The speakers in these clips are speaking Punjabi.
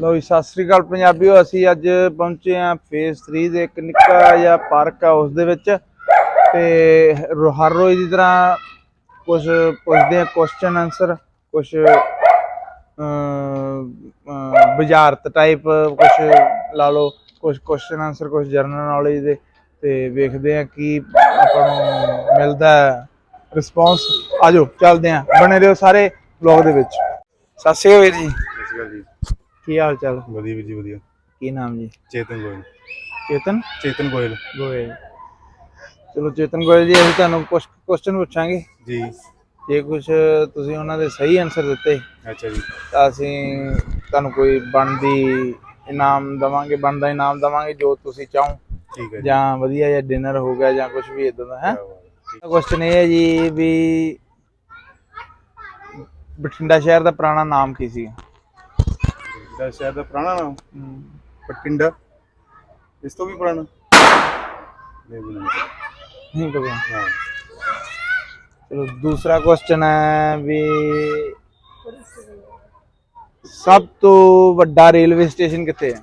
ਲੋ ਜੀ, ਸਤਿ ਸ੍ਰੀ ਅਕਾਲ ਪੰਜਾਬੀਓ, ਅਸੀਂ ਅੱਜ ਪਹੁੰਚੇ ਆ ਫੇਸ 3 ਦੇ ਇੱਕ ਨਿੱਕਾ ਜਿਹਾ ਪਾਰਕ ਆ ਉਸ ਦੇ ਵਿੱਚ। ਤੇ ਹਰ ਰੋਜ਼ ਦੀ ਤਰ੍ਹਾਂ ਕੁਝ ਪੁੱਛਦੇ ਆ ਕੁਐਸਚਨ ਆਨਸਰ ਕੁਝ ਬੁਝਾਰਤ ਟਾਈਪ ਕੁਝ ਲਾ ਲਓ ਕੁਝ ਕੁਐਸਚਨ ਆਨਸਰ ਕੁਝ ਜਰਨਲ ਨੌਲੇਜ ਦੇ। ਤੇ ਵੇਖਦੇ ਆ ਕੀ ਆਪਾਂ ਨੂੰ ਮਿਲਦਾ ਰਿਸਪੌਂਸ ਆਜੋ ਚੱਲਦੇ ਆ ਬਣੇ ਰਹੋ ਸਾਰੇ ਵਲੌਗ ਦੇ ਵਿੱਚ। ਸਤਿ ਸ਼੍ਰੀ ਅਕਾਲ ਜੀ। ਸਤਿ ਸ਼੍ਰੀ ਅਕਾਲ ਜੀ। ਕੀ ਹਾਲ ਚਾਲ? ਵਧੀਆ ਵੀਰ ਜੀ ਵਧੀਆ। ਕੀ ਨਾਮ ਜੀ? ਚੇਤਨ ਗੋਇਲ। ਚੇਤਨ? ਚੇਤਨ ਗੋਇਲ। ਗੋਇਲ। ਚਲੋ ਚੇਤਨ ਗੋਇਲ ਜੀ ਅਸੀਂ ਤੁਹਾਨੂੰ ਕੁਝ ਕੁਐਸਚਨ ਪੁੱਛਾਂਗੇ। ਜੀ। ਜੇ ਕੁਝ ਤੁਸੀਂ ਉਹਨਾਂ ਦੇ ਸਹੀ ਆਨਸਰ ਦਿੱਤੇ ਅੱਛਾ ਜੀ। ਤਾਂ ਅਸੀਂ ਤੁਹਾਨੂੰ ਕੋਈ ਬਣਦੀ ਇਨਾਮ ਦਵਾਂਗੇ ਬਣਦਾ ਇਨਾਮ ਦਵਾਂਗੇ ਜੋ ਤੁਸੀਂ ਚਾਹੋ। ਠੀਕ ਹੈ ਜੀ। ਵਧੀਆ ਜਿਹਾ ਡਿਨਰ ਹੋ ਗਿਆ ਜਾਂ ਕੁਝ ਵੀ ਇਦਾਂ ਦਾ ਹੈ। ਕੁਐਸਚਨ ਇਹ ਹੈ ਜੀ ਵੀ ਬਠਿੰਡਾ ਸ਼ਹਿਰ ਦਾ ਪੁਰਾਣਾ ਨਾਮ ਕੀ ਸੀ। ਦਾ ਸ਼ਹਿਰ ਦਾ ਪੁਰਾਣਾ ਨਾਮ। ਪਟਿੰਡਾ ਇਸ ਤੋਂ ਵੀ ਪੁਰਾਣਾ। ਨਹੀਂ ਵੀ ਨਹੀਂ। ਨਹੀਂ ਹਾਂ ਚਲੋ ਦੂਸਰਾ ਕੁਐਸਚਨ ਹੈ ਵੀ ਸਭ ਤੋਂ ਵੱਡਾ ਰੇਲਵੇ ਸਟੇਸ਼ਨ ਕਿੱਥੇ ਹੈ?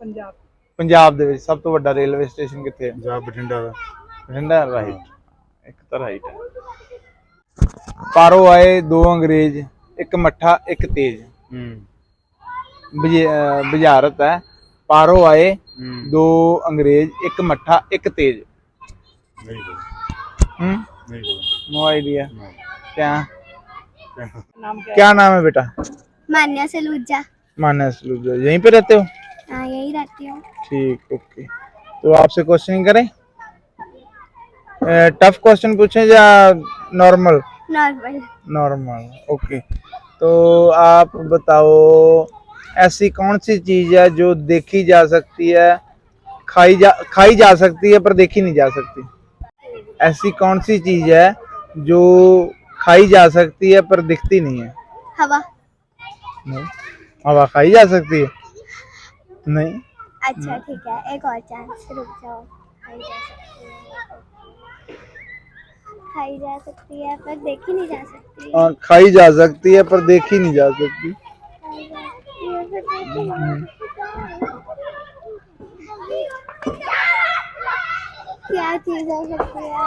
ਪੰਜਾਬ। ਪੰਜਾਬ ਦੇ ਵਿੱਚ ਸਭ ਤੋਂ ਵੱਡਾ ਰੇਲਵੇ ਸਟੇਸ਼ਨ ਕਿੱਥੇ ਹੈ? ਪੰਜਾਬ ਬਠਿੰਡਾ ਦਾ। ਬਠਿੰਡਾ ਰਾਈਟ ਇੱਕ ਤਾਂ ਰਾਈਟ ਹੈ। ਪਾਰੋ ਆਏ ਦੋ ਅੰਗਰੇਜ਼ ਇੱਕ ਮੱਠਾ ਇੱਕ ਤੇਜ। ਹੂੰ। ਬੁਝਾਰਤ ਹੈ ਪਾਰੋ ਆਏ ਦੋ ਅੰਗਰੇਜ਼ ਇੱਕ ਮੱਠਾ ਇੱਕ ਤੇਜ ਨਹੀਂ ਹੂੰ नो आइडिया क्या नाम क्या, क्या नाम है बेटा मान्या सलूजा मान्या सलूजा यहीं पे रहते हो हाँ यहीं रहती हूँ ठीक ओके तो आपसे क्वेश्चन करें टफ क्वेश्चन पूछें या नॉर्मल नॉर्मल नॉर्मल ओके तो आप बताओ ऐसी कौन सी चीज़ है जो देखी जा सकती है खाई जा खाई जा सकती है पर देखी नहीं जा सकती? ऐसी कौन सी चीज़ है जो खाई जा सकती है पर दिखती नहीं है? हवा। नहीं? हवा खाई जा सकती है? नहीं? अच्छा ठीक है एक और चांस रुक जाओ। खाई जा सकती है खाई जा सकती है पर देखी नहीं जा सकती। और खाई जा सकती है पर देखी नहीं जा सकती। खाई जा सकती है पर देखी नहीं क्या चीज हो सकती है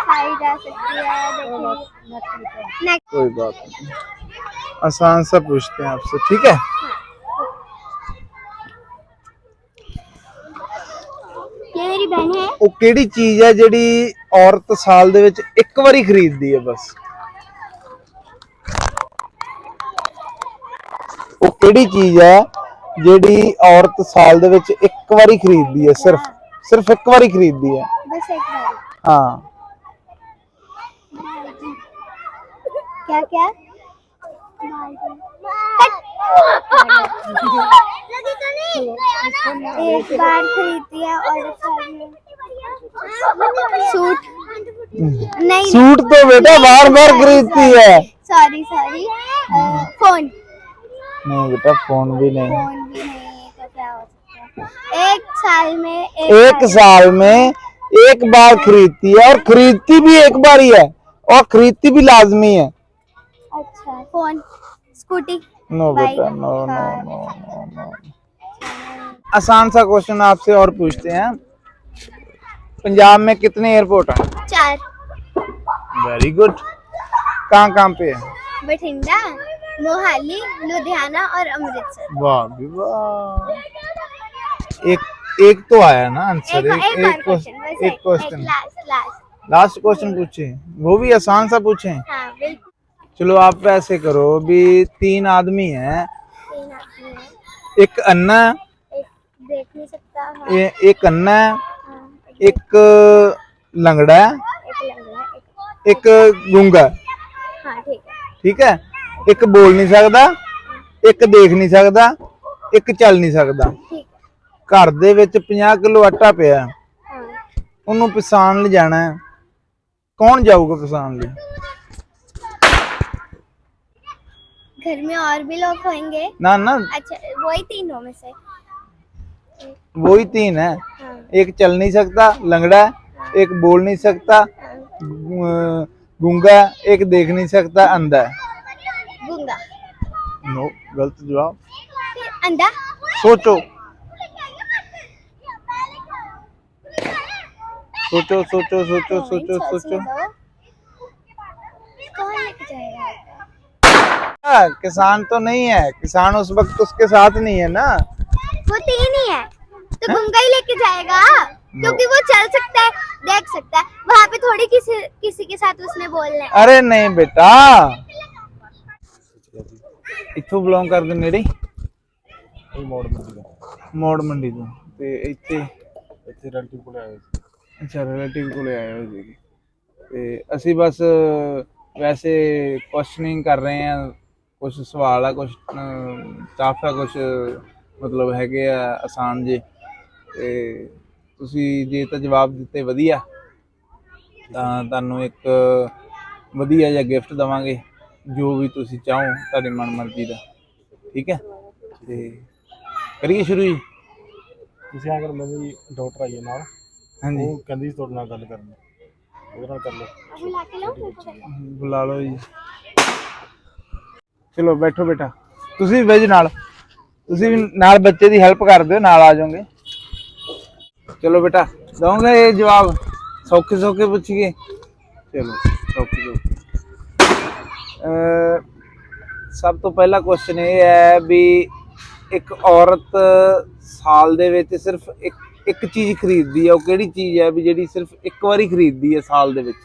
खाई जा सकती है देखी नेक्स्ट कोई बात नहीं आसान सा पूछते हैं आपसे ठीक है ये मेरी बहन है ਉਹ ਕਿਹੜੀ ਚੀਜ਼ ਹੈ ਜਿਹੜੀ ਔਰਤ ਸਾਲ ਦੇ ਵਿੱਚ ਇੱਕ ਵਾਰੀ ਖਰੀਦਦੀ ਹੈ ਬਸ ਉਹ ਕਿਹੜੀ ਚੀਜ਼ ਹੈ ਜਿਹੜੀ ਔਰਤ ਸਾਲ ਦੇ ਵਿੱਚ ਇੱਕ ਵਾਰੀ ਖਰੀਦਦੀ ਹੈ ਸਿਰਫ ਸਿਰਫ ਇੱਕ ਵਾਰੀ ਖਰੀਦਦੀ ਹੈ बस एक बार ਹਾਂ क्या क्या एक बार खरीदती है और साल में सूट नहीं सूट तो बेटा बार बार खरीदती है सॉरी सॉरी फोन नहीं बेटा फ़ोन भी नहीं। फ़ोन भी नहीं तो क्या हो सकता है? एक साल में एक, एक साल में एक बार खरीदती है और खरीदती भी एक बार ही है और खरीदती भी लाजमी है। अच्छा फ़ोन स्कूटी। नो बेटा no no no no no आसान सा क्वेश्चन आपसे और पूछते हैं। पंजाब में कितने एयरपोर्ट हैं? चार। वेरी गुड कहाँ कहाँ पे है? बठिंडा। मोहाली लुधियाना और अमृतसर। वाह भी वाह। एक एक तो आया ना आंसर एक, एक एक, क्वेश्चन एक एक लास्ट क्वेश्चन पूछे। वो भी आसान सा पूछे? हाँ चलो आप ऐसे करो भी तीन आदमी हैं। है। एक अन्ना एक देख नहीं सकता हाँ, ए- एक अन्ना है, हाँ, एक, एक लंगड़ा है। एक लंगड़ा एक। एक गूँगा ठीक है। ठीक है? ਇੱਕ ਬੋਲ ਨਹੀਂ ਸਕਦਾ ਇੱਕ ਦੇਖ ਨਹੀਂ ਸਕਦਾ ਇੱਕ ਚੱਲ ਨਹੀਂ ਸਕਦਾ ठीक है ਘਰ ਦੇ ਵਿੱਚ 50 ਕਿਲੋ ਆਟਾ ਪਿਆ ਹੈ, हाँ ਉਹਨੂੰ ਪਿਸਾਣ ਲਈ ਜਾਣਾ ਹੈ ਕੌਣ ਜਾਊਗਾ ਪਿਸਾਣ ਲਈ घर में और भी लोग होंगे ਨਾ ਨਾ अच्छा वही तीनों में से वही तीन है हाँ एक चल नहीं सकता लंगड़ा है एक बोल नहीं सकता हाँ, गूं- गूंगा है, एक देख नहीं सकता अंधा है गूँगा नो गलत जवाब अंडा सोचो सोचो सोचो सोचो सोचो सोचो हाँ, किसान तो नहीं है किसान उस वक्त उसके साथ नहीं है ना वो तीन ही है। तो गुंगा ही लेके जाएगा? क्योंकि वो चल सकता है देख सकता है। वहाँ पे थोड़ी किसी किसी के साथ उसने बोलना है। अरे नहीं बेटा। ਇੱਥੋਂ ਬਿਲੋਂਗ ਕਰਦੇ ਨੇੜੇ? ਹੀ? ਇਹ ਮੋੜ ਮੰਡੀ ਦਾ ਮੋੜ ਮੰਡੀ ਤੋਂ। ਤੇ ਇੱਥੇ? ਇੱਥੇ ਰੈਂਟਿੰਗ ਕੋਲ ਆਏ ਸੀ। ਅੱਛਾ ਰਿਲੇਟਿਵ ਕੋਲੇ ਆਏ ਹੋਏ ਸੀਗੇ। ਤੇ ਅਸੀਂ ਬਸ ਵੈਸੇ ਕੁਐਸਚਨਿੰਗ ਕਰ ਰਹੇ ਆ ਕੁਝ ਸਵਾਲ ਆ ਕੁਝ ਟਫ ਆ ਕੁਝ ਮਤਲਬ ਹੈਗੇ ਆ ਆਸਾਨ ਜੇ। ਤੇ ਤੁਸੀਂ ਜੇ ਤਾਂ ਜਵਾਬ ਦਿੱਤੇ ਵਧੀਆ ਤਾਂ ਤੁਹਾਨੂੰ ਇੱਕ ਵਧੀਆ ਜਿਹਾ ਗਿਫਟ ਦਵਾਂਗੇ। ਜੋ ਵੀ ਤੁਸੀਂ ਚਾਹੋ ਤੁਹਾਡੀ ਮਨਮਰਜ਼ੀ ਦਾ। ਠੀਕ ਹੈ? ਤੇ ਕਰੀਏ ਸ਼ੁਰੂ ਜੀ। ਤੁਸੀਂ ਅਗਰ ਮੇਰੀ ਡਾਕਟਰ ਆਈ ਨਾਲ। ਹਾਂਜੀ। ਉਹ ਕਹਿੰਦੀ ਤੁਹਾਡੇ ਨਾਲ ਗੱਲ ਕਰਨੀ। ਉਹਦੇ ਨਾਲ ਕਰ ਲਓ। ਬੁਲਾ ਲਓ ਜੀ। ਚਲੋ ਬੈਠੋ ਬੇਟਾ। ਤੁਸੀਂ ਵੀ ਵੇਜ ਨਾਲ। ਤੁਸੀਂ ਵੀ ਨਾਲ ਬੱਚੇ ਦੀ ਹੈਲਪ ਕਰ ਦਿਓ ਨਾਲ ਆ ਜਾਓਗੇ। ਚਲੋ ਬੇਟਾ ਦਵਾਂਗਾ ਇਹ ਜਵਾਬ। ਸੌਖੇ ਸੌਖੇ ਪੁੱਛੀਏ। ਚਲੋ। ਸਭ ਤੋਂ ਪਹਿਲਾ ਕੁਐਸਚਨ ਇਹ ਹੈ ਵੀ ਇੱਕ ਔਰਤ ਸਾਲ ਦੇ ਵਿੱਚ ਸਿਰਫ ਇੱਕ ਇੱਕ ਚੀਜ਼ ਖਰੀਦਦੀ ਹੈ ਉਹ ਕਿਹੜੀ ਚੀਜ਼ ਹੈ ਵੀ ਜਿਹੜੀ ਸਿਰਫ ਇੱਕ ਵਾਰੀ ਖਰੀਦਦੀ ਹੈ ਸਾਲ ਦੇ ਵਿੱਚ?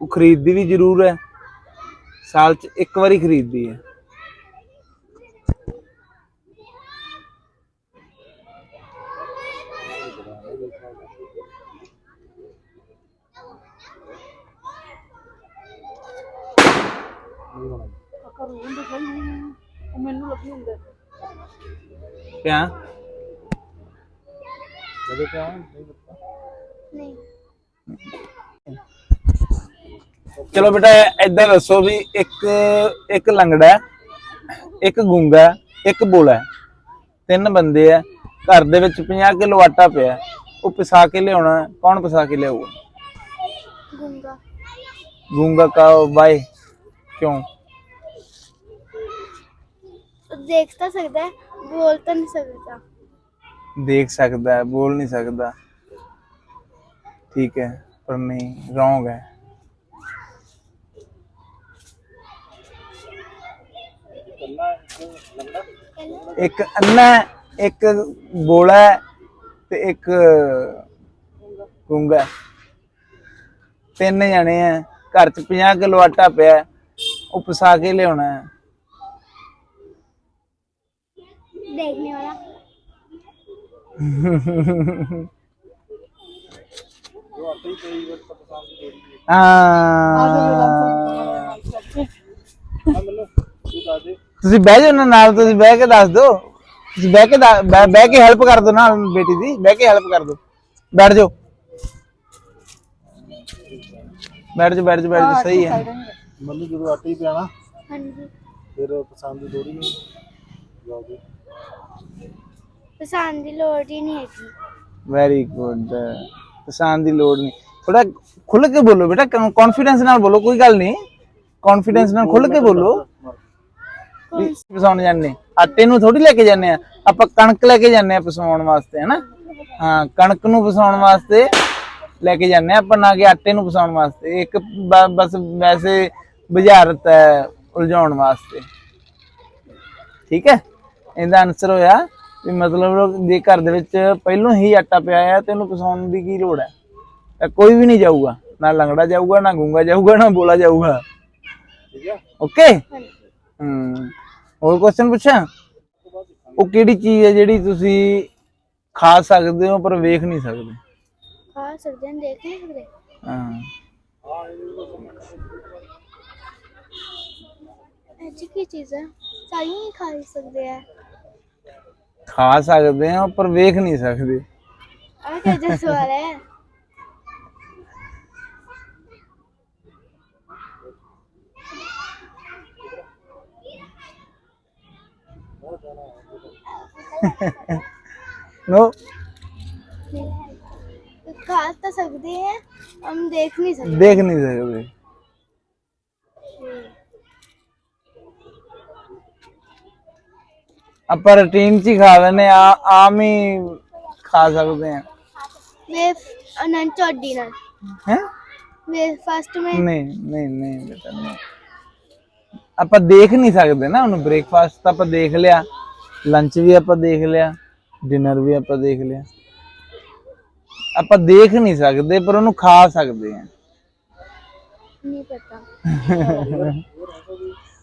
ਉਹ ਖਰੀਦਦੀ ਵੀ ਜ਼ਰੂਰ ਹੈ, ਸਾਲ 'ਚ ਇੱਕ ਵਾਰੀ ਖਰੀਦਦੀ ਹੈ। ਚਲੋ ਬੇਟਾ ਐਦਾਂ ਦੱਸੋ ਵੀ ਇੱਕ ਇੱਕ ਲੰਗੜਾ ਹੈ, ਇੱਕ ਗੁੰਗਾ ਹੈ, ਇੱਕ ਬੋਲਾ ਹੈ। ਤਿੰਨ ਬੰਦੇ ਆ ਘਰ ਦੇ ਵਿੱਚ 50 ਕਿਲੋ ਆਟਾ ਪਿਆ ਉਹ ਪਿਸਾ ਕੇ ਲਿਆਉਣਾ ਕੌਣ ਪਿਸਾ ਕੇ ਲਿਆਊਗਾ? ਗੁੰਗਾ। ਗੁੰਗਾ ਕਾ ਬਾਏ। ਕਿਉਂ देख तो सकता है बोल तो नहीं सकता ਦੇਖ ਸਕਦਾ ਹੈ ਬੋਲ ਨਹੀਂ ਸਕਦਾ ਠੀਕ ਹੈ ਪਰ ਨਹੀਂ ਰੋਂਗ ਹੈ ਇੱਕ ਅੰਨਾ ਹੈ, ਇੱਕ ਬੋਲਾ ਹੈ ਤੇ ਇੱਕ ਗੁੰਗਾ ਹੈ। ਤਿੰਨ ਜਣੇ ਆ ਘਰ ਚ 50 ਕਿਲੋ ਆਟਾ ਪਿਆ ਹੈ, ਉਹ ਪਿਸਾ ਕੇ ਲਿਆਉਣਾ ਹੈ देखने वाला ਹਾਂ ਤੁਸੀਂ ਬਹਿ ਜਾਓ ਨਾ ਨਾਲ ਤੁਸੀਂ ਬਹਿ ਕੇ ਦੱਸ ਦਿਓ ਤੁਸੀਂ ਬਹਿ ਕੇ ਦੱਸ- ਬਹਿ ਬਹਿ ਕੇ ਹੈਲਪ ਕਰ ਦਿਓ ਨਾ ਬੇਟੀ ਦੀ ਬਹਿ ਕੇ ਹੈਲਪ ਕਰ ਦਿਓ ਬੈਠ ਜਾਓ ਬੈਠ ਜਾਓ ਬੈਠ ਜਾਓ ਬੈਠ ਜਾਓ ਸਹੀ ਹੈ ਮੱਲੂ ਜਦੋਂ ਆਟੇ ਹੀ ਪਿਆਣਾ। ਹਾਂਜੀ। ਫਿਰ ਪਸੰਦ ਦੋਰੀ ਨੂੰ ਜਾਓਗੇ ਪਸੰਦ ਦੀ ਲੋੜ ਹੀ ਨਹੀਂ ਹੈਗੀ। ਵੈਰੀ ਗੁੱਡ ਪਸੰਦ ਦੀ ਲੋੜ ਨਹੀਂ। ਥੋੜਾ ਖੁੱਲ ਕੇ ਬੋਲੋ ਬੇਟਾ ਕੌਨਫੀਡੈਂਸ ਨਾਲ ਬੋਲੋ ਕੋਈ ਗੱਲ ਨਹੀਂ। ਕੌਨਫੀਡੈਂਸ ਨਾਲ ਖੁੱਲ ਕੇ ਬੋਲੋ। ਪਸਾਉਣ ਜਾਂਦੇ ਆਟੇ ਨੂੰ ਥੋੜੀ ਲੈ ਕੇ ਜਾਂਦੇ ਆ ਆਪਾਂ ਕਣਕ ਲੈ ਕੇ ਜਾਂਦੇ ਆ ਪਸਾਉਣ ਵਾਸਤੇ ਹੈਨਾ ਹਾਂ ਕਣਕ ਨੂੰ ਪਸਾਉਣ ਵਾਸਤੇ ਲੈ ਕੇ ਜਾਂਦੇ ਆ ਆਪਾਂ ਨਾ ਕਿ ਆਟੇ ਨੂੰ ਪਸਾਉਣ ਵਾਸਤੇ। ਇੱਕ ਬਸ ਵੈਸੇ ਬੁਝਾਰਤ ਹੈ ਉਲਝਾਉਣ ਵਾਸਤੇ। ਠੀਕ ਹੈ? ਇਹਦਾ ਆਨਸਰ ਹੋਇਆ ਵੀ ਮਤਲਬ ਜੇ ਘਰ ਦੇ ਵਿੱਚ ਪਹਿਲੋਂ ਹੀ ਆਟਾ ਪਿਆ ਹੈ ਤੇ ਉਹਨੂੰ ਪਸਾਉਣ ਦੀ ਕੀ ਲੋੜ ਹੈ? ਕੋਈ ਵੀ ਨਹੀਂ ਜਾਊਗਾ। ਨਾ ਲੰਗੜਾ ਜਾਊਗਾ ਨਾ ਗੁੰਗਾ ਜਾਊਗਾ ਨਾ ਬੋਲਾ ਜਾਊਗਾ। ਓਕੇ ਹੂੰ? ਹੋਰ ਕੁਐਸਚਨ ਪੁੱਛਾਂ? ਉਹ ਕਿਹੜੀ ਚੀਜ਼ ਹੈ ਜਿਹੜੀ ਤੁਸੀਂ ਖਾ ਸਕਦੇ ਹੋ ਪਰ ਵੇਖ ਨਹੀਂ ਸਕਦੇ? ਖਾ ਸਕਦੇ ਹਾਂ ਦੇਖ ਨਹੀਂ ਸਕਦੇ। ਹਾਂ। ऐसी की चीज़ है सारी ही खा ही सकते हैं ਖਾ ਸਕਦੇ ਹੋ ਪਰ ਵੇਖ ਨਹੀਂ ਸਕਦੇ आ क्या जो सवाल है ਨੋ खा तो सकते हैं हम देख नहीं सकते ਦੇਖ ਨਹੀਂ ਸਕਦੇ ਆਪਾਂ ਰੂਟੀਨ 'ਚ ਖਾ ਲੈਨੇ ਆ ਆਮ ਹੀ ਖਾ ਸਕਦੇ ਆ ਮੈਂ ਅਨੰਤ ਚੌਡੀ ਨਾਲ। ਹੈ? ਮੈਂ ਫਸਟ ਮੈਂ ਨਹੀਂ ਨਹੀਂ ਨਹੀਂ ਬੇਟਾ ਨਹੀਂ। ਆਪਾਂ ਦੇਖ ਨਹੀਂ ਸਕਦੇ ਨਾ ਉਹਨੂੰ ਬ੍ਰੇਕਫਾਸਟ ਤਾਂ ਆਪਾਂ ਦੇਖ ਲਿਆ। ਲੰਚ ਵੀ ਆਪਾਂ ਦੇਖ ਲਿਆ ਡਿਨਰ ਵੀ ਆਪਾਂ ਦੇਖ ਲਿਆ। ਆਪਾਂ ਦੇਖ ਨਹੀਂ ਸਕਦੇ ਪਰ ਉਹਨੂੰ ਖਾ ਸਕਦੇ ਆ ਨਹੀਂ ਪਤਾ।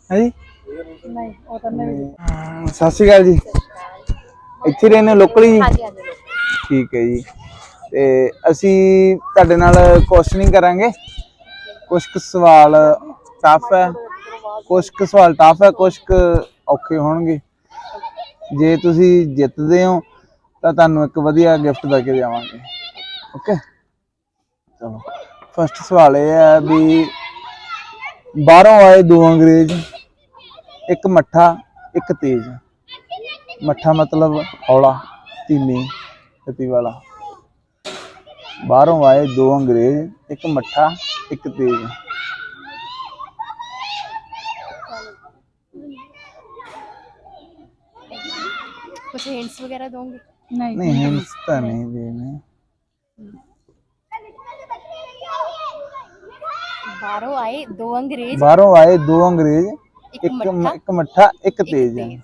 ਹਾਂਜੀ ਨਹੀਂ ਉਹ ਤਾਂ ਨਹੀਂ ਸਤਿ ਸ਼੍ਰੀ ਅਕਾਲ ਜੀ। ਇੱਥੇ ਹੀ ਰਹਿੰਦੇ ਲੋਕਲ ਹੀ? ਜੀ ਠੀਕ ਹੈ ਜੀ। ਤੇ ਅਸੀਂ ਤੁਹਾਡੇ ਨਾਲ ਕੁਐਸਚਨਿੰਗ ਕਰਾਂਗੇ। ਕੁਝ ਕੁ ਸਵਾਲ ਟਫ ਹੈ ਕੁਝ ਕੁ ਸਵਾਲ ਟਫ ਹੈ ਕੁਝ ਕੁ ਔਖੇ ਹੋਣਗੇ। ਜੇ ਤੁਸੀਂ ਜਿੱਤਦੇ ਹੋ ਤਾਂ ਤੁਹਾਨੂੰ ਇੱਕ ਵਧੀਆ ਗਿਫਟ ਦੇ ਕੇ ਜਾਵਾਂਗੇ ਓਕੇ ਚਲੋ। ਫਸਟ ਸਵਾਲ ਇਹ ਹੈ ਵੀ ਬਾਹਰੋਂ ਆਏ ਦੋ ਅੰਗਰੇਜ਼। ਇੱਕ ਮੱਠਾ ਇੱਕ ਤੇਜ਼ ਮੱਠਾ ਮਤਲਬ ਹੌਲਾ ਧੀਮੀ ਗਤੀ ਵਾਲਾ ਬਾਹਰੋਂ ਆਏ ਦੋ ਅੰਗਰੇਜ਼ ਇੱਕ ਮੱਠਾ ਇੱਕ ਤੇਜ਼ कुछ हिंट्स वगैरह दोगे ਨਹੀਂ ਹਿੰਸ ਤਾਂ ਨਹੀਂ ਦੇਣੇ बारह आए दो अंग्रेज ਬਾਹਰੋਂ ਆਏ ਦੋ ਅੰਗਰੇਜ਼ ਇੱਕ ਮ- ਇੱਕ ਤੇਜ਼ ਤੇਜ਼।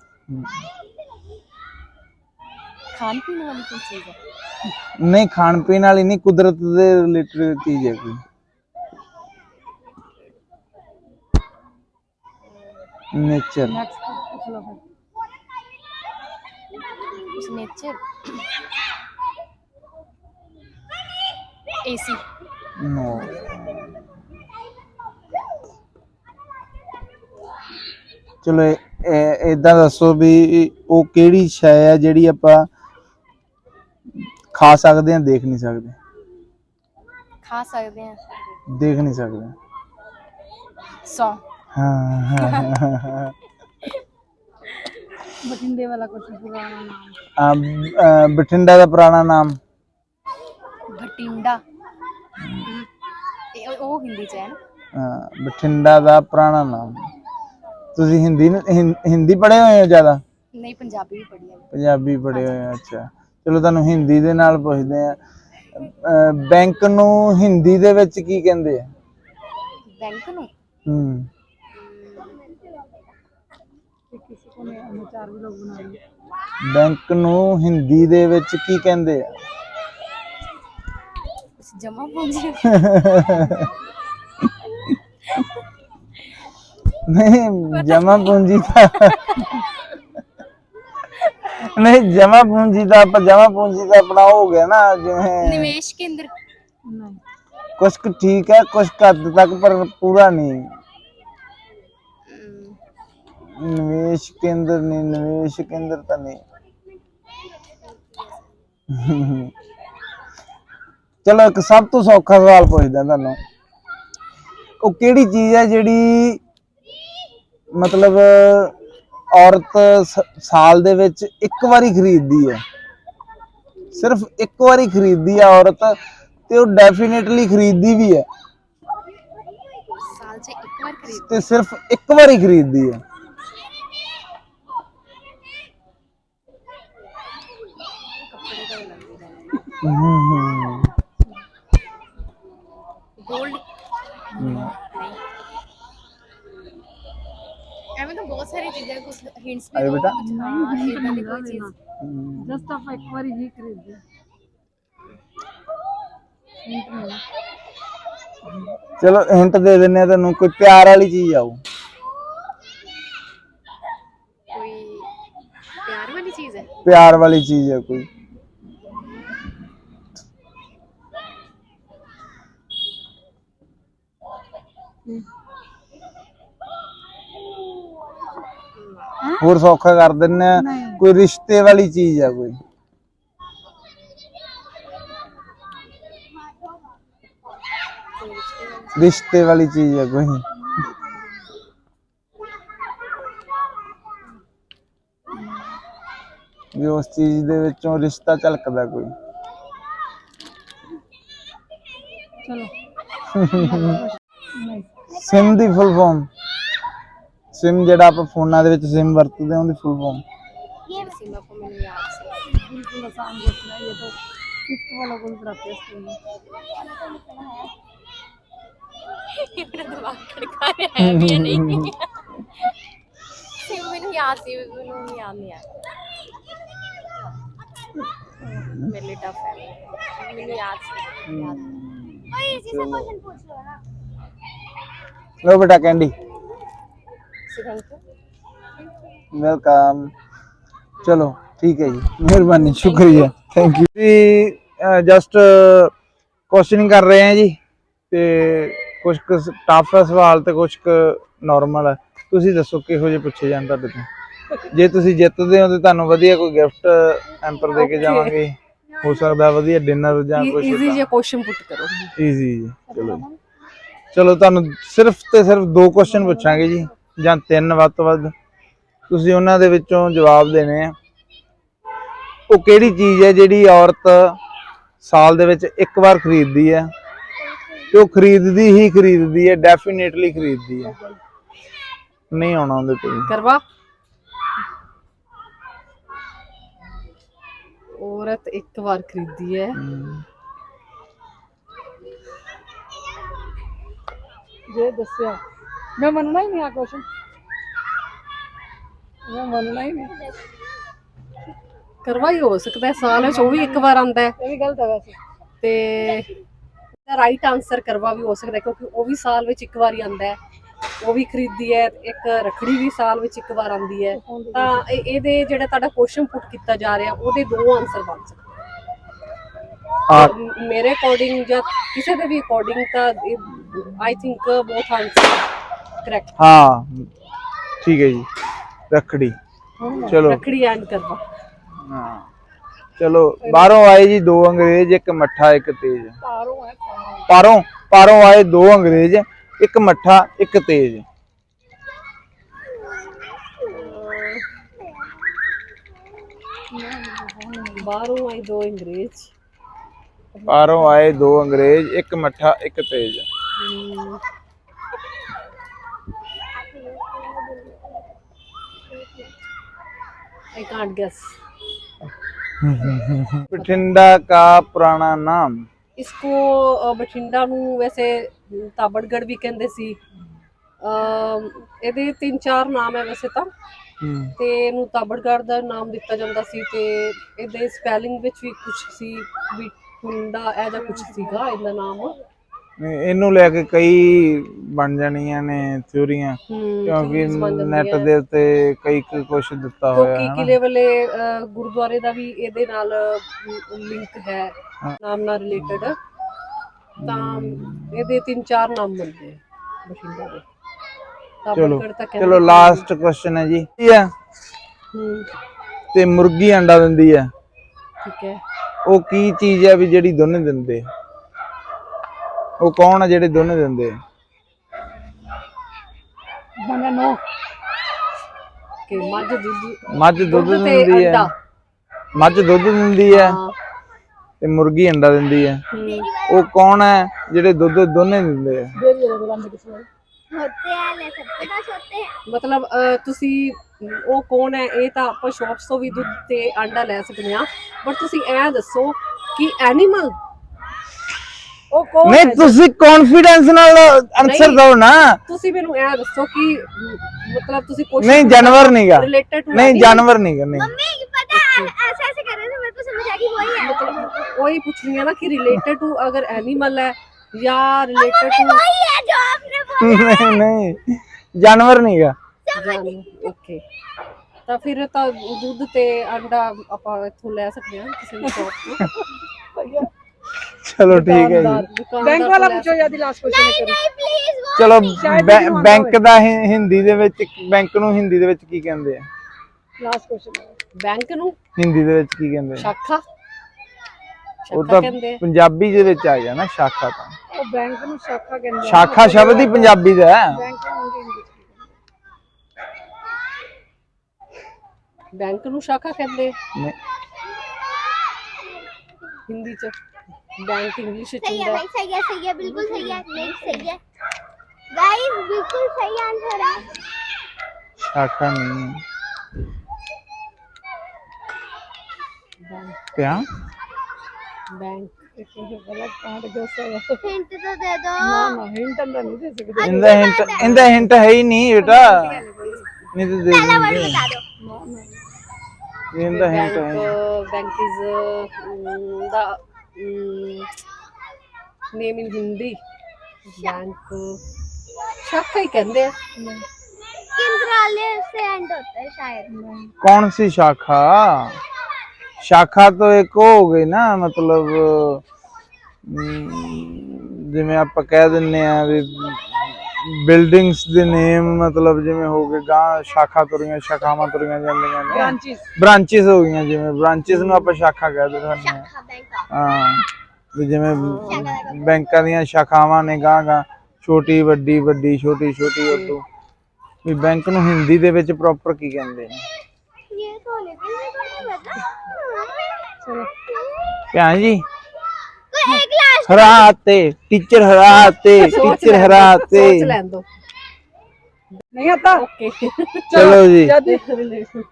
ਖਾਣ ਪੀਣ ਵਾਲੀ ਕੋਈ ਚੀਜ਼ ਹੈ ਨਹੀਂ ਖਾਣ ਪੀਣ ਵਾਲੀ ਨਹੀਂ ਕੁਦਰਤ ਦੇ ਰਿਲੇਟਡ ਚੀਜ਼ ਹੈ ਕੋਈ। ਨੇਚਰ ਉਸ ਨੇਚਰ ਏਸੀ ਨੋ ਚਲੋ ਇਦਾਂ ਦੱਸੋ ਵੀ ਉਹ ਕਿਹੜੀ ਸ਼ੈ ਹੈ ਜਿਹੜੀ ਆਪਾਂ ਖਾ ਸਕਦੇ ਹਾਂ ਦੇਖ ਨਹੀਂ ਸਕਦੇ? ਖਾ ਸਕਦੇ ਆ ਦੇਖ ਨਹੀਂ ਸਕਦੇ। ਸੌ। ਹਾਂ, ਬਠਿੰਡੇ ਵਾਲਾ ਕੁਝ ਪੁਰਾਣਾ ਨਾਮ। ਆ, ਅ, ਬਠਿੰਡਾ ਦਾ ਪੁਰਾਣਾ ਨਾਮ? ਬਠਿੰਡਾ। ਇਹ ਉਹ ਹਿੰਦੀ ਚ ਹੈ ਨਾ। ਅ, ਬਠਿੰਡਾ ਦਾ ਪੁਰਾਣਾ ਨਾਮ। ਤੁਸੀਂ ਹਿੰਦੀ ਨੂੰ- ਹਿੰ- ਹਿੰਦੀ ਪੜ੍ਹੇ ਹੋਏ ਹੋ ਜ਼ਿਆਦਾ? ਨਹੀਂ ਪੰਜਾਬੀ ਵੀ ਪੜ੍ਹੀ ਹੈ। ਪੰਜਾਬੀ ਪੜ੍ਹੇ ਹੋਏ ਹੋ ਅੱਛਾ। ਚਲੋ ਤੁਹਾਨੂੰ ਹਿੰਦੀ ਦੇ ਨਾਲ ਪੁੱਛਦੇ ਆ ਬੈਂਕ ਨੂੰ ਹਿੰਦੀ ਦੇ ਵਿੱਚ ਕੀ ਕਹਿੰਦੇ ਆ? ਬੈਂਕ ਨੂੰ? ਹੂੰ। ਬੈਂਕ ਨੂੰ ਹਿੰਦੀ ਦੇ ਵਿੱਚ ਕੀ ਕਹਿੰਦੇ ਆ? ਜਮਾ ਪੂੰਜੀ ਨਹੀਂ ਜਮਾ ਪੂੰਜੀ ਤਾਂ ਨਹੀਂ ਜਮਾ ਪੂੰਜੀ ਦਾ ਆਪਾਂ ਜਮਾ ਪੂੰਜੀ ਦਾ ਆਪਣਾ ਉਹ ਹੋ ਗਿਆ ਨਾ ਜਿਵੇਂ ਨਿਵੇਸ਼ ਕੇਂਦਰ। ਕੁਛ ਕੁ ਠੀਕ ਹੈ ਕੁਛ ਕੁ ਹੱਦ ਤੱਕ ਪਰ ਪੂਰਾ ਨਹੀਂ। ਨਿਵੇਸ਼ ਕੇਂਦਰ ਨਹੀਂ ਨਿਵੇਸ਼ ਕੇਂਦਰ ਤਾਂ ਨਹੀਂ। ਚਲੋ ਇੱਕ ਸਭ ਤੋਂ ਸੌਖਾ ਸਵਾਲ ਪੁੱਛਦਾ ਤੁਹਾਨੂੰ। ਉਹ ਕਿਹੜੀ ਚੀਜ਼ ਹੈ ਜਿਹੜੀ ਮਤਲਬ ਔਰਤ ਸਾਲ ਦੇ ਵਿੱਚ ਇੱਕ ਵਾਰੀ ਖਰੀਦਦੀ ਹੈ। ਸਿਰਫ ਇੱਕ ਵਾਰੀ ਖਰੀਦਦੀ ਹੈ ਔਰਤ ਤੇ ਉਹ ਡੈਫੀਨਿਟਲੀ ਖਰੀਦਦੀ ਵੀ ਹੈ। ਸਾਲ ਚ ਇੱਕ ਵਾਰ ਖਰੀਦ ਤੇ ਸਿਰਫ ਇੱਕ ਵਾਰੀ ਖਰੀਦਦੀ ਹੈ। ਕੱਪੜੇ ਦਾ ਲੱਗਦੇ ਚੀਜ਼ਾਂ ਕੁਝ ਹਿੰਟਸ ਵੀ ਆਏ ਦਿਓ, ਬੇਟਾ। ਕੁਛ। ਹਾਂ ਇਦਾਂ ਦੀ ਕੋਈ ਚੀਜ਼। ਹਮ। ਜਸਟ ਆਪਾਂ ਇੱਕ ਵਾਰੀ ਹੀ ਖਰੀਦਿਆ ਚਲੋ ਹਿੰਟ ਦੇ ਦਿੰਨੇ ਆ ਤੁਹਾਨੂੰ ਕੋਈ ਪਿਆਰ ਵਾਲੀ ਚੀਜ਼ ਆਓ ਕੋਈ ਪਿਆਰ ਵਾਲੀ ਚੀਜ਼ ਹੈ? ਪਿਆਰ ਵਾਲੀ ਚੀਜ਼ ਹੈ ਕੋਈ। ਹੋਰ ਸੌਖਾ ਕਰ ਦਿੰਨੇ ਆ। ਕੋਈ ਰਿਸ਼ਤੇ ਵਾਲੀ ਚੀਜ਼ ਹੈ ਕੋਈ। ਰਿਸ਼ਤੇ ਵਾਲੀ ਚੀਜ਼ ਹੈ ਕੋਈ। ਵੀ ਉਸ ਚੀਜ਼ ਦੇ ਵਿੱਚੋਂ ਰਿਸ਼ਤਾ ਝਲਕਦਾ ਕੋਈ। ਸਿਮ ਦੀ ਫੁੱਲ ਫਾਰਮ ਸਿਮ ਜਿਹੜਾ ਆਪਾਂ ਫੋਨਾਂ ਦੇ ਵਿੱਚ ਸਿਮ ਵਰਤਦੇ ਹਾਂ ਉਹਦੀ ਫੁੱਲ ਫਾਰਮ ये सीमा को मैंने याद से बिल्कुल आसान क्वेश्चन है ये तो फिफ्थ वालों को भी पढ़ाते हैं स्कूल में मेरा दिमाग खड़का रहा है भी या नहीं सीमा मैंने याद से मैंने याद नहीं आया मेरे लिए टफ है मैंने याद से याद और इसी से क्वेश्चन पूछ लो ना ਲੋ ਬੇਟਾ ਕੈਂਡੀ ਵੈਲਕਮ ਚਲੋ ਠੀਕ ਹੈ ਜੀ। ਮਿਹਰਬਾਨੀ ਸ਼ੁਕਰੀਆ। ਥੈਂਕ ਯੂ ਜੀ ਜਸਟ ਕੁਐਸਚਨਿੰਗ ਕਰ ਰਹੇ ਹਾਂ ਜੀ ਤੇ ਕੁਝ ਟਫ ਸਵਾਲ ਤੇ ਕੁਝ ਕੁ ਨਾਰਮਲ ਤੁਸੀਂ ਦੱਸੋ ਕਿਹੋ ਜਿਹੇ ਪੁੱਛੇ ਜਾਣ ਤੁਹਾਡੇ ਤੋਂ? ਜੇ ਤੁਸੀਂ ਜਿੱਤਦੇ ਹੋ ਤੇ ਤੁਹਾਨੂੰ ਵਧੀਆ ਕੋਈ ਗਿਫਟ ਐਂਪਰ ਦੇ ਕੇ ਜਾਵਾਂਗੇ? ਹੋ ਸਕਦਾ ਵਧੀਆ ਡਿਨਰ ਜਾਂ ਕੁਝ ਈਜ਼ੀ ਜਿਹਾ ਕੁਐਸਚਨ ਪੁੱਟ ਕਰੋ। ਈਜ਼ੀ ਚਲੋ ਚਲੋ ਤੁਹਾਨੂੰ ਸਿਰਫ ਤੇ ਸਿਰਫ ਦੋ ਕੁਐਸਚਨ ਪੁੱਛਾਂਗੇ ਜੀ। ਜਾਂ ਤਿੰਨ ਵੱਧ ਤੋਂ ਵੱਧ ਤੁਸੀਂ ਉਹਨਾਂ ਦੇ ਵਿੱਚੋਂ ਜਵਾਬ ਦੇਣੇ ਆ। ਉਹ ਕਿਹੜੀ ਚੀਜ਼ ਹੈ ਜਿਹੜੀ ਔਰਤ ਸਾਲ ਦੇ ਵਿੱਚ ਇੱਕ ਵਾਰ ਖਰੀਦਦੀ ਹੈ? ਤੇ ਉਹ ਖਰੀਦਦੀ ਹੀ ਖਰੀਦਦੀ ਹੈ ਡੈਫੀਨੇਟਲੀ ਖਰੀਦਦੀ ਹੈ। ਨਹੀਂ ਆਉਣਾ ਉਹਦੇ ਤੇ ਕਰਵਾ। ਔਰਤ ਇੱਕ ਵਾਰ ਖਰੀਦਦੀ ਹੈ। ਜੇ ਦੱਸਿਆ। ਮੈਂ ਮੰਨਣਾ ਹੀ ਨਹੀਂ ਆ ਕੁਛ ਮੈਂ ਮੰਨਣਾ ਹੀ ਨਹੀਂ। ਕਰਵਾਈ ਹੋ ਸਕਦਾ ਸਾਲ ਵਿੱਚ ਉਹ ਵੀ ਇੱਕ ਵਾਰ ਆਉਂਦਾ ਹੈ। ਇਹ ਵੀ ਗਲਤ ਹੈ ਵੈਸੇ। ਤੇ ਰਾਈਟ ਆਨਸਰ ਕਰਵਾ ਵੀ ਹੋ ਸਕਦਾ ਕਿਉਂਕਿ ਉਹ ਵੀ ਸਾਲ ਵਿੱਚ ਇੱਕ ਵਾਰ ਹੀ ਆਉਂਦਾ ਹੈ। ਉਹ ਵੀ ਖਰੀਦੀ ਹੈ ਇੱਕ ਰਖੜੀ ਵੀ ਸਾਲ ਵਿੱਚ ਇੱਕ ਵਾਰ ਆਉਂਦੀ ਹੈ। ਤਾਂ ਇਹਦੇ ਜਿਹੜਾ ਤੁਹਾਡਾ ਕੁਐਸਚਨ ਪੁੱਟ ਕੀਤਾ ਜਾ ਰਿਹਾ ਉਹਦੇ ਦੋ ਆਨਸਰ ਬਣ ਸਕਦੇ ਆ ਮੇਰੇ ਅਕੋਰਡਿੰਗ ਜਾਂ ਕਿਸੇ ਦੇ ਵੀ ਅਕੋਰਡਿੰਗ ਤਾਂ ਆਈ ਥਿੰਕ ਬਹੁਤ ਆਨਸਰ ਕਰੈਕਟ ਹਾਂ ਠੀਕ ਹੈ ਜੀ ਰੱਖੜੀ ਚਲੋ ਰਖੜੀ ਐਂਡ ਕਰਵਾ ਹਾਂ ਚਲੋ ਬਾਹਰੋਂ ਆਏ ਜੀ ਦੋ ਅੰਗਰੇਜ਼ ਇੱਕ ਮੱਠਾ ਇੱਕ ਤੇਜ ਪਾਰੋਂ ਹੈ ਪਾਰੋਂ ਪਾਰੋਂ ਆਏ ਦੋ ਅੰਗਰੇਜ਼ ਇੱਕ ਮੱਠਾ ਇੱਕ ਤੇਜ ਬਾਹਰੋਂ ਆਈ ਦੋ ਅੰਗਰੇਜ਼ ਪਾਰੋਂ ਆਏ ਦੋ ਅੰਗਰੇਜ਼ ਇੱਕ ਮੱਠਾ ਇੱਕ ਤੇਜ आई कांट गेस ਬਠਿੰਡਾ का ਪੁਰਾਣਾ ਨਾਮ इसको अ, ਬਠਿੰਡਾ ਨੂੰ ਵੈਸੇ ਤਾਬੜਗੜ ਵੀ ਕਹਿੰਦੇ ਸੀ ਅ ਇਹਦੇ ਤਿੰਨ ਚਾਰ ਨਾਮ ਹੈ ਵੈਸੇ ਤਾਂ ਹਮ, ਤੇ ਇਹਨੂੰ ਤਾਬੜਗੜ ਦਾ ਨਾਮ ਦਿੱਤਾ ਜਾਂਦਾ ਸੀ ਤੇ ਇਹਦੇ ਸਪੈਲਿੰਗ ਵਿੱਚ ਵੀ ਕੁਝ ਸੀ ਵੀ ਠੁੰਡਾ ਇਹ ਜਾਂ ਕੁਝ ਸੀਗਾ ਇਹਦਾ ਨਾਮ ਨਹੀਂ, ਇਹਨੂੰ ਲੈ ਕੇ ਕਈ ਬਣ ਜਾਣੀਆਂ ਨੇ ਥਿਉਰੀਆਂ ਕਿਉਂਕਿ ਨੈਟ। ਦੇ ਉੱਤੇ ਕਈ ਕੁਝ ਦਿੱਤਾ ਹੋਇਆ ਕਿਉਂਕਿ ਹੈ ਨਾ ਕਿਲੇ ਵਾਲੇ ਗੁਰਦੁਆਰੇ ਦਾ ਵੀ ਇਹਦੇ ਨਾਲ ਲਿੰਕ ਹੈ। ਨਾਮ ਨਾਲ ਰਿਲੇਟਡ ਤਾਂ ਇਹਦੇ ਤਿੰਨ ਚਾਰ ਨਾਮ ਬਣਦੇ ਆ ਬਠਿੰਡਾ ਦੇ। ਚਲੋ ਚਲੋ ਲਾਸਟ ਕੁਐਸਚਨ ਹੈ ਜੀ। ਕੀ ਹੈ। ਤੇ ਮੁਰਗੀ ਅੰਡਾ ਦਿੰਦੀ ਹੈ। ਠੀਕ ਹੈ। ਉਹ ਕੀ ਚੀਜ਼ ਹੈ ਵੀ ਜਿਹੜੀ ਦੋਨੇ ਦਿੰਦੇ ਆ? ਉਹ ਕੌਣ ਆ ਜਿਹੜੇ ਦੋਨੇ ਦਿੰਦੇ ਆ? ਬਣਾ ਨੋ ਕਿ ਮੱਝ ਦੁੱਧ ਮੱਝ ਦੁੱਧ ਦੁੱਧ ਤੇ ਦਿੰਦੀ ਹੈ ਅੰਡਾ ਮੱਝ ਦੁੱਧ ਦਿੰਦੀ ਹੈ ਹਾਂ ਤੇ ਮੁਰਗੀ ਅੰਡਾ ਦਿੰਦੀ ਹੈ ਹਮ, ਉਹ ਕੌਣ ਹੈ ਜਿਹੜੇ ਦੁੱਧ ਦੋਨੇ ਦਿੰਦੇ ਆ होते हैं ले सबके पास होते हैं ਮਤਲਬ ਅ, ਤੁਸੀਂ ਉਹ ਕੌਣ ਹੈ ਇਹ ਤਾਂ ਆਪਾਂ ਸ਼ਾਪਸ ਤੋਂ ਵੀ ਦੁੱਧ ਤੇ ਅੰਡਾ ਲੈ ਸਕਦੇ ਹਾਂ ਬਟ ਤੁਸੀਂ ਐ ਦੱਸੋ ਕਿ ਐਨੀਮਲ ਉਹ ਕੌਣ ਨਹੀਂ ਹੈ ਤੁਸੀਂ ਕੌਨਫੀਡੈਂਸ ਨਾਲ ਆਨਸਰ ਨਹੀਂ। ਦਿਓ ਨਾ ਤੁਸੀਂ ਮੈਨੂੰ ਐ ਦੱਸੋ ਕਿ ਮ, ਮਤਲਬ ਤੁਸੀਂ ਕੁਝ ਨਹੀਂ ਜਾਨਵਰ ਨਹੀਂਗਾ ਰਿਲੇਟਡ ਨਹੀਂ ਜਾਨਵਰ ਨਹੀਂਗਾ ਨਹੀਂ मम्मी पता है ऐसे ऐसे कर रहे थे मेरे को समझ आ गई वही है ਮਤਲਬ ਕੋਈ ਪੁੱਛ ਰਹੀ ਹੈ ਨਾ ਕਿ ਰਿਲੇਟਡ ਟੂ ਅਗਰ ਐਨੀਮਲ ਹੈ ਜਾਂ ਰਿਲੇਟਡ मम्मी ਟੂ वही है जो आपने बोला ਨਹੀਂ ਨਹੀਂ ਜਾਨਵਰ ਨਹੀਂਗਾ ਓਕੇ ਤਾਂ ਫਿਰ ਤਾਂ ਦੁੱਧ ਤੇ ਅੰਡਾ ਆਪਾਂ ਇੱਥੋਂ ਲੈ ਸਕਦੇ ਹਾਂ ਕਿਸੇ ਵੀ ਸ਼ਾਪ ਤੋਂ ਚਲੋ ਠੀਕ ਹੈ ਜੀ ਬੈਂਕ ਵਾਲਾ ਪੁੱਛੋ ਜਾਂ ਦੀ ਲਾਸਟ ਕੁਐਸਚਨ नहीं प्लीज वो ਚਲੋ ਬੈਂ- ਬੈਂਕ ਦਾ ਹਿ- ਹਿੰਦੀ ਦੇ ਵਿੱਚ ਬੈਂਕ ਨੂੰ ਹਿੰਦੀ ਦੇ ਵਿੱਚ ਕੀ ਕਹਿੰਦੇ ਆ ਲਾਸਟ ਕੁਐਸਚਨ ਬੈਂਕ ਨੂੰ ਹਿੰਦੀ ਦੇ ਵਿੱਚ ਕੀ ਕਹਿੰਦੇ ਆ ਸ਼ਾਖਾ ਉਹ ਸ਼ਾਖਾ ਤਾਂ ਕਹਿੰਦੇ ਆ। ਪੰਜਾਬੀ ਦੇ ਵਿੱਚ ਆ ਗਿਆ ਨਾ ਸ਼ਾਖਾ ਤਾਂ ਉਹ ਬੈਂਕ ਨੂੰ ਸ਼ਾਖਾ ਕਹਿੰਦੇ ਆ। ਸ਼ਾਖਾ ਸ਼ਬਦ ਹੀ ਪੰਜਾਬੀ ਦਾ ਹੈ ਬੈਂਕ ਨੂੰ ਹਿੰਦੀ ਚ ਬੈਂਕ ਨੂੰ ਸ਼ਾਖਾ ਕਹਿੰਦੇ ਆ। ਨਹੀਂ, ਹਿੰਦੀ ਚ ਬੈਂਕ ਇੰਗਲਿਸ਼ ਚ सही है ਹੁੰਦਾ भाई सही है सही है बिल्कुल सही है नहीं सही है गाइस बिल्कुल सही आंसर है ਸ਼ਾਖਾ ਨਹੀਂ ਪਿਆ ਬੈਂਕ ਗਲਤ ਕਾਰਡ ਦੱਸੋ हिंट तो दे दो ਨਾ ਨਾ ਹਿੰਟ ਤਾਂ ਨਹੀਂ ਦੇ ਸਕਦੇ ਇਹਦਾ ਹਿੰਟ ਇਹਦਾ ਹਿੰਟ ਹੈ ਹੀ ਨਹੀਂ ਬੇਟਾ ਨਹੀਂ ਤੇ ਦੇ ਦਿੰਦੇ बता दो ਇਹਦਾ ਹਿੰਟ ਹੈ bank is the name in Hindi bank ਸ਼ਾਖਾ ਹੀ ਕਹਿੰਦੇ ਆ केंद्रालय से एंड होता है शायद कौन सी शाखा शाखा तो एक हो गई ना मतलब ਅਮ, ਜਿਵੇਂ ਆਪਾਂ ਕਹਿ ਦਿੰਨੇ ਆ ਵੀ ਬਿਲਡਿੰਗਸ ਦੇ ਨੇਮ ਮਤਲਬ ਜਿਵੇਂ ਹੋ ਗਏ ਗਾਂ ਸ਼ਾਖਾ ਤੁਰੀਆਂ ਸ਼ਾਖਾਵਾਂ ਤੁਰੀਆਂ ਜਾਂਦੀਆਂ ਨੇ ਬ੍ਰਾਂਚਿਸ ਬ੍ਰਾਂਚਿਸ ਹੋ ਗਈਆਂ ਜਿਵੇਂ ਬ੍ਰਾਂਚਿਸ ਨੂੰ ਆਪਾਂ ਸ਼ਾਖਾ ਕਹਿ ਦਿੰਦੇ ਹਾਂ हाँ बैंक ਹਾਂ। ਵੀ ਜਿਵੇਂ ਬੈਂਕਾਂ ਦੀਆਂ ਸ਼ਾਖਾਵਾਂ ਨੇ ਗਾਗਾ ਛੋਟੀ ਵੱਡੀ ਵੱਡੀ ਛੋਟੀ ਛੋਟੀ ਉਦੋਂ। ਵੀ ਬੈਂਕ ਨੂੰ ਹਿੰਦੀ ਦੇ ਵਿੱਚ ਪ੍ਰੋਪਰ ਕੀ ਕਹਿੰਦੇ ਨੇ? ਇਹ ਚਲੋ ਜੀ? ਹਰਾਤੇ ਟੀਚਰ ਹਰਾਤੇ ਟੀਚਰ ਹਰਾਤੇ। ਨਹੀਂ ਆਤਾ? ਚਲੋ ਜੀ।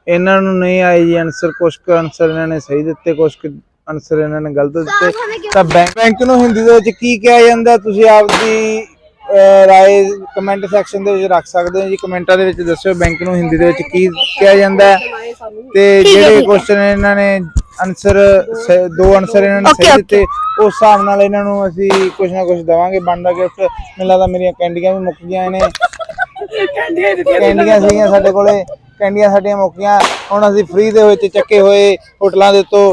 ਇਹਨਾਂ ਨੂੰ ਨਹੀਂ ਆਈ ਜੀ ਆਨਸਰ ਕੁਛ ਕੁ ਆਨਸਰ ਇਹਨਾਂ ਨੇ ਸਹੀ ਦਿੱਤੇ ਕੁਝ ਆਨਸਰ ਇਹਨਾਂ ਨੇ ਗਲਤ ਦਿੱਤੇ। ਤਾਂ ਬੈਂਕ ਬੈਂਕ ਨੂੰ ਹਿੰਦੀ ਦੇ ਵਿੱਚ ਕੀ ਕਿਹਾ ਜਾਂਦਾ? ਤੁਸੀਂ ਆਪਦੀ ਰਾਏ ਕਮੈਂਟ ਸੈਕਸ਼ਨ ਦੇ ਵਿੱਚ ਰੱਖ ਸਕਦੇ ਹੋ ਜੀ। ਕਮੈਂਟਾਂ ਦੇ ਵਿੱਚ ਦੱਸਿਓ ਬੈਂਕ ਨੂੰ ਹਿੰਦੀ ਦੇ ਵਿੱਚ ਕੀ ਕਿਹਾ ਜਾਂਦਾ। ਤੇ ਜਿਹੜੇ ਕੁਐਸਚਨ ਇਹਨਾਂ ਨੇ ਆਨਸਰ ਦੋ ਆਨਸਰ ਇਹਨਾਂ ਨੇ ਸਹੀ ਦਿੱਤੇ। ਉਸ ਹਿਸਾਬ ਨਾਲ ਇਹਨਾਂ ਨੂੰ ਅਸੀਂ ਕੁਝ ਨਾ ਕੁਝ ਦਵਾਂਗੇ। ਬਣਦਾ ਗਿਫਟ ਮੈਨੂੰ ਲੱਗਦਾ ਮੇਰੀਆਂ ਕੈਂਡੀਆਂ ਵੀ ਮੁੱਕ ਗਈਆਂ ਨੇ। ਕੈਂਡੀਆਂ ਸੀਗੀਆਂ ਸਾਡੇ ਕੋਲੇ। ਕੈਂਡੀਆਂ ਸਾਡੀਆਂ ਮੁੱਕ ਗਈਆਂ। ਹੁਣ ਅਸੀਂ ਫ੍ਰੀ ਦੇ ਵਿੱਚ ਚੱਕੇ ਹੋਏ ਹੋਟਲਾਂ ਦੇ ਤੋਂ